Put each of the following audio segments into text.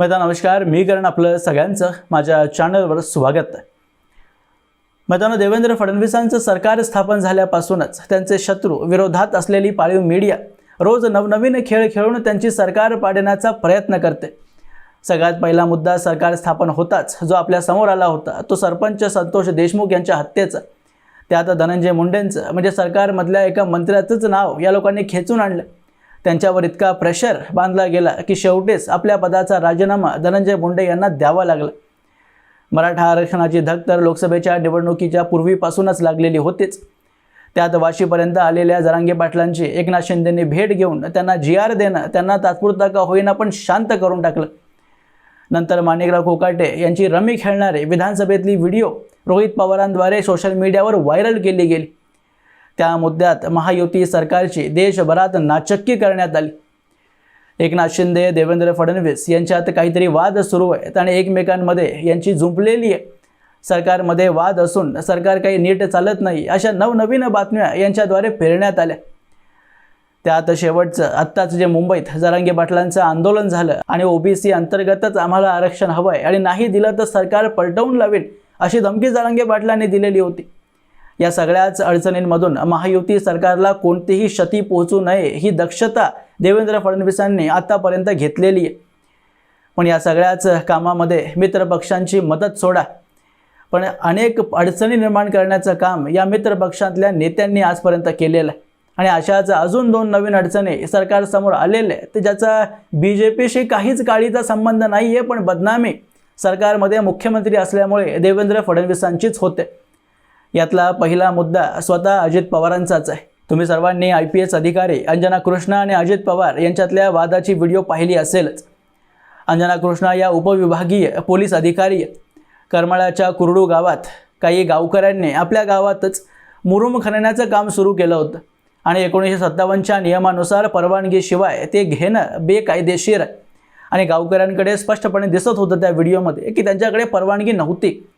मैदा नमस्कार. मी करण आपलं सगळ्यांचं माझ्या चॅनलवर स्वागत. आहे मैदान देवेंद्र फडणवीसांचं सरकार स्थापन झाल्यापासूनच त्यांचे शत्रू विरोधात असलेली पाळीव मीडिया रोज नवनवीन खेळ खेळून त्यांची सरकार पाडण्याचा प्रयत्न करते. सगळ्यात पहिला मुद्दा सरकार स्थापन होताच जो आपल्यासमोर आला होता तो सरपंच संतोष देशमुख यांच्या हत्येचा. त्यात धनंजय मुंडेंचं म्हणजे सरकारमधल्या एका मंत्र्याचंच नाव या लोकांनी खेचून आणलं. त्यांच्यावर इतका प्रेशर बांधला गेला की शेवटीच आपल्या पदाचा राजीनामा धनंजय मुंडे यांना द्यावा लागला. मराठा आरक्षणाची धग तर लोकसभेच्या निवडणुकीच्या पूर्वीपासूनच लागलेली होतीच. त्यात वाशीपर्यंत आलेल्या जरांगे पाटलांची एकनाथ शिंदेंनी भेट घेऊन त्यांना जी आर देणं त्यांना तात्पुरता का होईना पण शांत करून टाकलं. नंतर माणिकराव कोकाटे यांची रमी खेळणारे विधानसभेतली व्हिडिओ रोहित पवारांद्वारे सोशल मीडियावर व्हायरल केली गेली. त्या मुद्द्यात महायुती सरकारची देशभरात नाचक्की करण्यात आली. एकनाथ शिंदे देवेंद्र फडणवीस यांच्यात काहीतरी वाद सुरू आहेत आणि एकमेकांमध्ये यांची झुंपलेली आहे. सरकारमध्ये वाद असून सरकार काही नीट चालत नाही अशा नवनवीन बातम्या यांच्याद्वारे फिरण्यात आल्या. त्यात शेवटचं आत्ताच जे मुंबईत जरांगे पाटलांचं आंदोलन झालं आणि ओबीसी अंतर्गतच आम्हाला आरक्षण हवं आहे आणि नाही दिलं तर सरकार पलटवून लावेल अशी धमकी जरांगे पाटलांनी दिलेली होती. या सगळ्याच अडचणींमधून महायुती सरकारला कोणतीही क्षती पोहोचू नये ही दक्षता देवेंद्र फडणवीसांनी आतापर्यंत घेतलेली आहे. पण या सगळ्याच कामामध्ये मित्रपक्षांची मदत सोडा. पण अनेक अडचणी निर्माण करण्याचं काम या मित्रपक्षातल्या नेत्यांनी आजपर्यंत केलेलं आहे. आणि अशाच अजून दोन नवीन अडचणी सरकारसमोर आलेल्या आहेत ते ज्याचा बी जे पीशी काहीच काळीचा संबंध नाही आहे पण बदनामी सरकारमध्ये मुख्यमंत्री असल्यामुळे देवेंद्र फडणवीसांचीच होते. यातला पहिला मुद्दा स्वतः अजित पवारांचाच आहे. तुम्ही सर्वांनी आय पी एस अधिकारी अंजना कृष्णा आणि अजित पवार यांच्यातल्या वादाची व्हिडिओ पाहिली असेलच. अंजना कृष्णा या उपविभागीय पोलीस अधिकारी करमळाच्या कुरडू गावात काही गावकऱ्यांनी आपल्या गावातच मुरुम खणण्याचं काम सुरू केलं होतं आणि एकोणीसशे सत्तावन्नच्या नियमानुसार परवानगीशिवाय ते घेणं बेकायदेशीर आहे. आणि गावकऱ्यांकडे स्पष्टपणे दिसत होतं त्या व्हिडिओमध्ये की त्यांच्याकडे परवानगी नव्हती.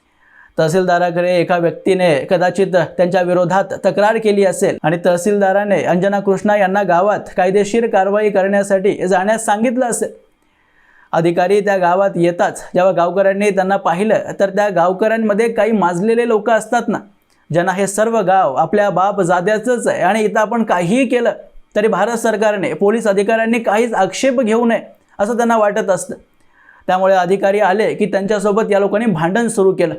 तहसीलदाराकडे एका व्यक्तीने कदाचित त्यांच्या विरोधात तक्रार केली असेल आणि तहसीलदाराने अंजना कृष्णा यांना गावात कायदेशीर कारवाई करण्यासाठी जाण्यास सांगितलं असेल. अधिकारी त्या गावात येताच जेव्हा गावकऱ्यांनी त्यांना पाहिलं तर त्या गावकऱ्यांमध्ये काही माजलेले लोक असतात ना ज्यांना हे सर्व गाव आपल्या बाप जाद्याचंच आहे आणि इथं आपण काहीही केलं तरी भारत सरकारने पोलीस अधिकाऱ्यांनी काहीच आक्षेप घेऊ नये असं त्यांना वाटत असतं. त्यामुळे अधिकारी आले की त्यांच्यासोबत या लोकांनी भांडण सुरू केलं.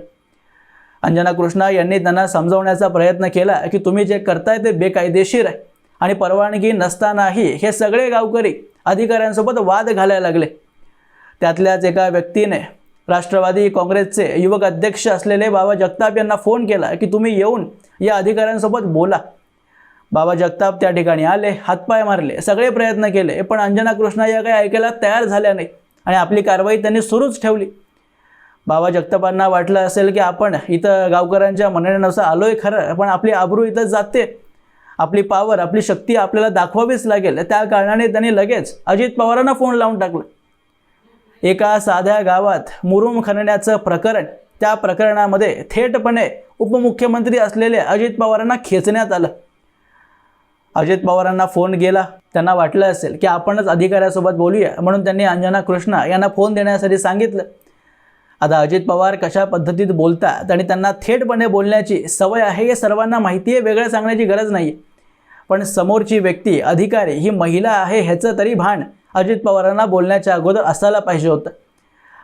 अंजना कृष्णा यांनी त्यांना समजवण्याचा प्रयत्न केला की तुम्ही जे करताय ते बेकायदेशीर आहे. आणि परवानगी नसतानाही हे सगळे गावकरी अधिकाऱ्यांसोबत वाद घालायला लागले. त्यातल्याच एका व्यक्तीने राष्ट्रवादी काँग्रेसचे युवक अध्यक्ष असलेले बाबा जगताप यांना फोन केला की तुम्ही येऊन या अधिकाऱ्यांसोबत बोला. बाबा जगताप त्या ठिकाणी आले हातपाय मारले सगळे प्रयत्न केले पण अंजना कृष्णा या काही ऐकायला तयार झाल्या नाही आणि आपली कारवाई त्यांनी सुरूच ठेवली. बाबा जगतापांना वाटलं असेल की आपण इथं गावकऱ्यांच्या म्हणण्यानुसार आलो आहे खरं पण आपली आबरू इथं जाते. आपली पावर आपली शक्ती आपल्याला दाखवावीच लागेल. त्या कारणाने त्यांनी लगेच अजित पवारांना फोन लावून टाकला. एका साध्या गावात मुरुम खणण्याचं प्रकरण त्या प्रकरणामध्ये थेटपणे उपमुख्यमंत्री असलेले अजित पवारांना खेचण्यात आलं. अजित पवारांना फोन गेला. त्यांना वाटलं असेल की आपणच अधिकाऱ्यासोबत बोलूया म्हणून त्यांनी अंजना कृष्णा यांना फोन देण्यासाठी सांगितलं. आता अजित पवार कशा पद्धतीत बोलतात आणि त्यांना थेटपणे बोलण्याची सवय आहे हे सर्वांना माहिती आहे वेगळं सांगण्याची गरज नाही पण समोरची व्यक्ती अधिकारी ही महिला आहे ह्याचं तरी भान अजित पवारांना बोलण्याच्या अगोदर असायला पाहिजे होतं.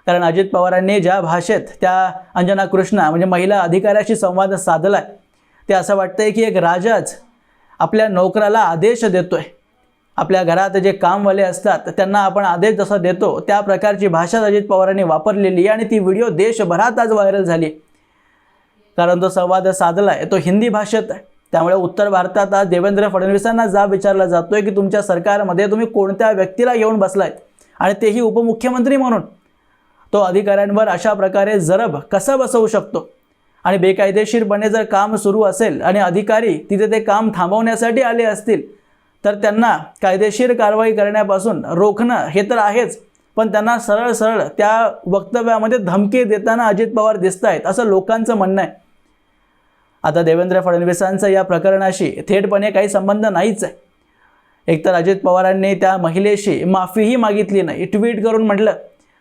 कारण अजित पवारांनी ज्या भाषेत त्या अंजना कृष्णा म्हणजे महिला अधिकाऱ्याशी संवाद साधला ते असं वाटतंय की एक राजाच आपल्या नोकराला आदेश देतोय. आपल्या घरात जे कामवाले असतात त्यांना आपण आदेश जसा देतो त्या प्रकारची भाषा अजित पवारांनी वापरलेली आणि ती व्हिडिओ देशभरात आज व्हायरल झाली कारण तो संवाद साधला आहे तो हिंदी भाषेत आहे. त्यामुळे उत्तर भारतात आज देवेंद्र फडणवीसांना जा विचारला जातोय की तुमच्या सरकारमध्ये तुम्ही कोणत्या व्यक्तीला येऊन बसलायत आणि तेही उपमुख्यमंत्री म्हणून. तो अधिकाऱ्यांवर अशा प्रकारे जरब कसा बसवू शकतो? आणि बेकायदेशीरपणे जर काम सुरू असेल आणि अधिकारी तिथे ते काम थांबवण्यासाठी आले असतील तर त्यांना कायदेशीर कारवाई करण्यापासून रोखणं हे तर आहेच पण त्यांना सरळ सरळ त्या वक्तव्यामध्ये धमकी देताना अजित पवार दिसत आहेत असं लोकांचं म्हणणं आहे. आता देवेंद्र फडणवीसांचा या प्रकरणाशी थेटपणे काही संबंध नाहीच आहे. एकतर अजित पवारांनी त्या महिलेशी माफीही मागितली नाही. ट्विट करून म्हटलं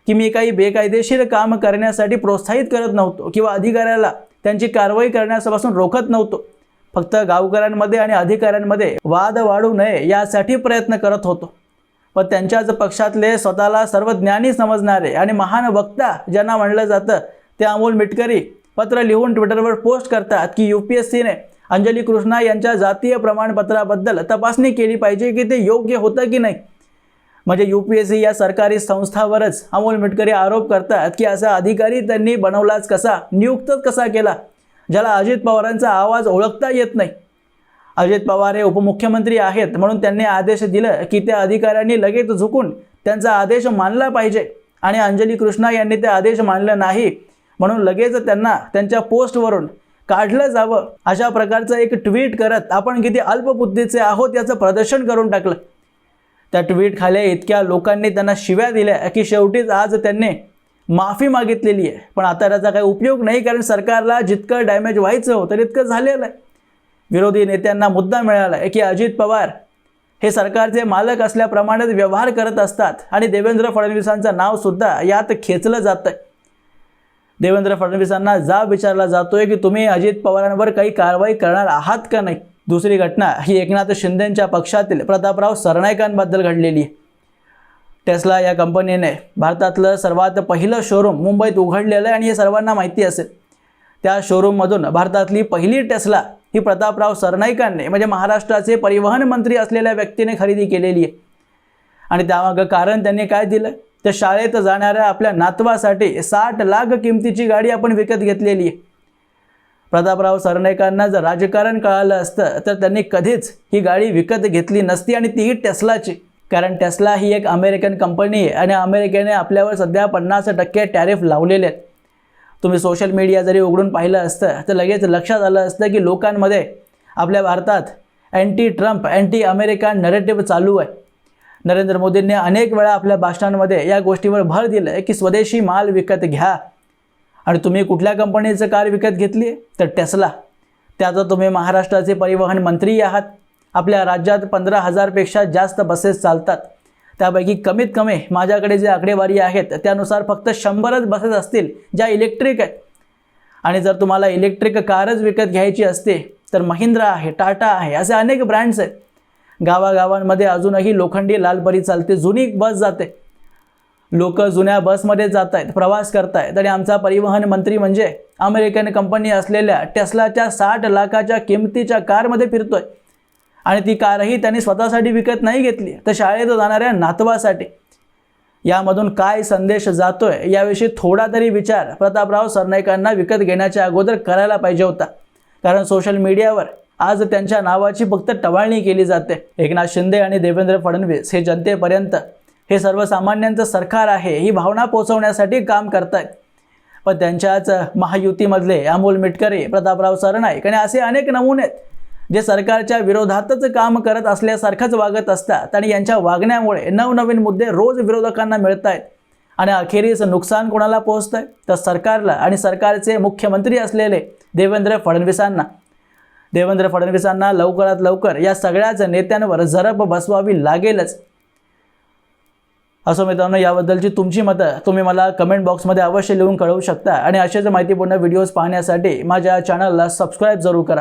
की मी काही बेकायदेशीर काम करण्यासाठी प्रोत्साहित करत नव्हतो किंवा अधिकाऱ्याला त्यांची कारवाई करण्यापासून रोखत नव्हतो. फक्त गावकऱ्यांमध्ये आणि अधिकाऱ्यांमध्ये वाद वाढू नये यासाठी प्रयत्न करत होतो. पण त्यांच्याच पक्षातले स्वतःला सर्व ज्ञानी समजणारे आणि महान वक्ता ज्यांना म्हणलं जातं ते अमोल मिटकरी पत्र लिहून ट्विटरवर पोस्ट करतात की यू पी एस सीने अंजली कृष्णा यांच्या जातीय प्रमाणपत्राबद्दल तपासणी केली पाहिजे की ते योग्य होतं की नाही. म्हणजे यू पी एस सी या सरकारी संस्थावरच अमोल मिटकरी आरोप करतात की असा अधिकारी त्यांनी बनवलाच कसा नियुक्तच कसा केला. ज्याला अजित पवारांचा आवाज ओळखता येत नाही. अजित पवार हे उपमुख्यमंत्री आहेत म्हणून त्यांनी आदेश दिलं की त्या अधिकाऱ्यांनी लगेच झुकून त्यांचा आदेश मानला पाहिजे आणि अंजली कृष्णा यांनी ते आदेश मानलं नाही म्हणून लगेच त्यांना त्यांच्या पोस्टवरून काढलं जावं अशा प्रकारचं एक ट्विट करत आपण किती अल्पबुद्धीचे आहोत याचं प्रदर्शन करून टाकलं. त्या ट्विट इतक्या लोकांनी त्यांना शिव्या दिल्या की शेवटीच आज त्यांनी माफी मागितलेली आहे. पण आता त्याचा काही उपयोग नाही कारण सरकारला जितकं डॅमेज व्हायचं होतं तितकं झालेलं आहे. विरोधी नेत्यांना मुद्दा मिळाला आहे की अजित पवार हे सरकारचे मालक असल्याप्रमाणेच व्यवहार करत असतात आणि देवेंद्र फडणवीसांचं नावसुद्धा यात खेचलं जातं देवेंद्र फडणवीसांना जाब विचारला जातोय की तुम्ही अजित पवारांवर काही कारवाई करणार आहात का नाही? दुसरी घटना ही एकनाथ शिंदेंच्या पक्षातील प्रतापराव सरनाईकांबद्दल घडलेली आहे. टेस्ला या कंपनीने भारतातलं सर्वात पहिलं शोरूम मुंबईत उघडलेलं आहे आणि हे सर्वांना माहिती असेल. त्या शोरूममधून भारतातली पहिली टेस्ला ही प्रतापराव सरनाईकांनी म्हणजे महाराष्ट्राचे परिवहन मंत्री असलेल्या व्यक्तीने खरेदी केलेली आहे. आणि त्यामागं कारण त्यांनी काय दिलं? तर शाळेत जाणाऱ्या आपल्या नातवासाठी साठ लाख किमतीची गाडी आपण विकत घेतलेली आहे. प्रतापराव सरनाईकांना जर राजकारण कळालं असतं तर त्यांनी कधीच ही गाडी विकत घेतली नसती आणि तीही टेस्लाची. कारण टेस्ला ही एक अमेरिकन कंपनी आहे आणि अमेरिकेने आपल्यावर सध्या पन्नास टक्के टॅरिफ लावलेले आहेत. तुम्ही सोशल मीडिया जरी उघडून पाहिलं असतं तर लगेच लक्षात आलं असतं की लोकांमध्ये आपल्या भारतात anti Trump anti American narrative चालू आहे. नरेंद्र मोदींनी अनेक वेळा आपल्या भाषणांमध्ये या गोष्टीवर भर दिलं आहे की स्वदेशी माल विकत घ्या. आणि तुम्ही कुठल्या कंपनीचं कार विकत घेतली? तर टेस्ला त्याचं तुम्ही महाराष्ट्राचे परिवहन मंत्री आहात. आपल्या राज्यात पंधरा हजारपेक्षा जास्त बसेस चालतात. त्यापैकी कमीत कमी माझ्याकडे जे आकडेवारी आहेत त्यानुसार फक्त शंभरच बसेस असतील ज्या इलेक्ट्रिक आहेत. आणि जर तुम्हाला इलेक्ट्रिक कारच विकत घ्यायची असते तर महिंद्रा आहे टाटा आहे असे अनेक ब्रँड्स आहेत. गावागावांमध्ये अजूनही लोखंडी लालपरी चालते जुनी बस जाते. लोक जुन्या बसमध्ये जात आहेत प्रवास करतायत. आणि आमचा परिवहन मंत्री म्हणजे अमेरिकन कंपनी असलेल्या टेस्लाच्या साठ लाखाच्या किमतीच्या कारमध्ये फिरतोय. आणि ती कारही त्यांनी स्वतःसाठी विकत नाही घेतली. तर शाळेत जाणाऱ्या नातवासाठी यामधून काय संदेश जातोय याविषयी थोडा तरी विचार प्रतापराव सरनाईकांना विकत घेण्याच्या अगोदर करायला पाहिजे होता. कारण सोशल मीडियावर आज त्यांच्या नावाची फक्त टवाळणी केली जाते. एकनाथ शिंदे आणि देवेंद्र फडणवीस हे जनतेपर्यंत हे सर्वसामान्यांचं सरकार आहे ही भावना पोचवण्यासाठी काम करतात पण त्यांच्याच महायुतीमधले अमोल मिटकरे प्रतापराव सरनाईक आणि असे अनेक नमुने आहेत. जे सरकारच्या विरोधातच काम करत असल्यासारखंच वागत असतात आणि यांच्या वागण्यामुळे नवनवीन मुद्दे रोज विरोधकांना मिळत आहेत आणि अखेरीस नुकसान कोणाला पोहोचतं आहे तर सरकारला आणि सरकारचे मुख्यमंत्री असलेले देवेंद्र फडणवीसांना. देवेंद्र फडणवीसांना लवकरात लवकर या सगळ्याच नेत्यांवर झरप बसवावी लागेलच. असो मित्रांनो याबद्दलची तुमची मतं तुम्ही मला कमेंट बॉक्समध्ये अवश्य लिहून कळवू शकता. आणि असेच माहितीपूर्ण व्हिडिओज पाहण्यासाठी माझ्या चॅनलला सबस्क्राईब जरूर करा.